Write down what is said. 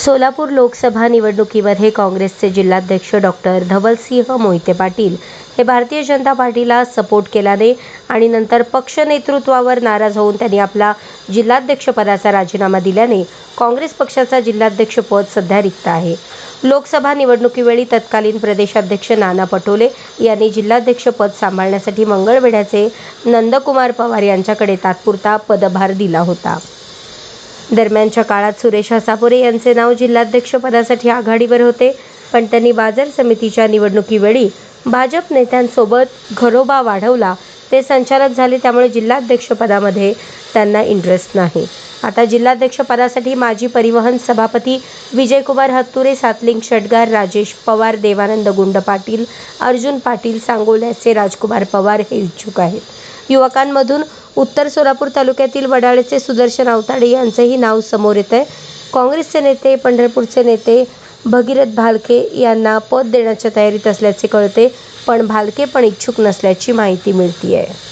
सोलापूर लोकसभा निवडणुकीमध्ये काँग्रेसचे जिल्हाध्यक्ष डॉक्टर धवलसिंह मोहिते पाटील हे भारतीय जनता पार्टीला सपोर्ट केल्याने आणि नंतर पक्ष नेतृत्वावर नाराज होऊन त्यांनी आपला जिल्हाध्यक्षपदाचा राजीनामा दिल्याने काँग्रेस पक्षाचा जिल्हाध्यक्षपद सध्या रिक्त आहे. लोकसभा निवडणुकीवेळी तत्कालीन प्रदेशाध्यक्ष नाना पटोले यांनी जिल्हाध्यक्षपद सांभाळण्यासाठी मंगळवेढ्याचे नंदकुमार पवार यांच्याकडे तात्पुरता पदभार दिला होता. दरम्यानच्या काळात सुरेश हसापुरे यांचे नाव जिल्हाध्यक्षपदासाठी आघाडीवर होते पण त्यांनी बाजार समितीच्या निवडणुकीवेळी भाजप नेत्यांसोबत घरोबा वाढवला. ते संचालक झाले त्यामुळे जिल्हाध्यक्षपदामध्ये त्यांना इंटरेस्ट नाही. आता जिल्हाध्यक्षपदासाठी माजी परिवहन सभापती विजयकुमार हत्तुरे सातलिंग षटगार राजेश पवार देवानंद गुंड पाटील अर्जुन पाटील सांगोल्याचे राजकुमार पवार हे इच्छुक आहेत. युवकांमधून उत्तर सोलापूर तालुक्यातील वडाळेचे सुदर्शन आवताडे यांचंही नाव समोर येत आहे काँग्रेसचे नेते पंढरपूरचे नेते भगीरथ भालके यांना पद देण्याच्या तयारीत असल्याचे कळते पण भालके पण इच्छुक नसल्याची माहिती मिळते आहे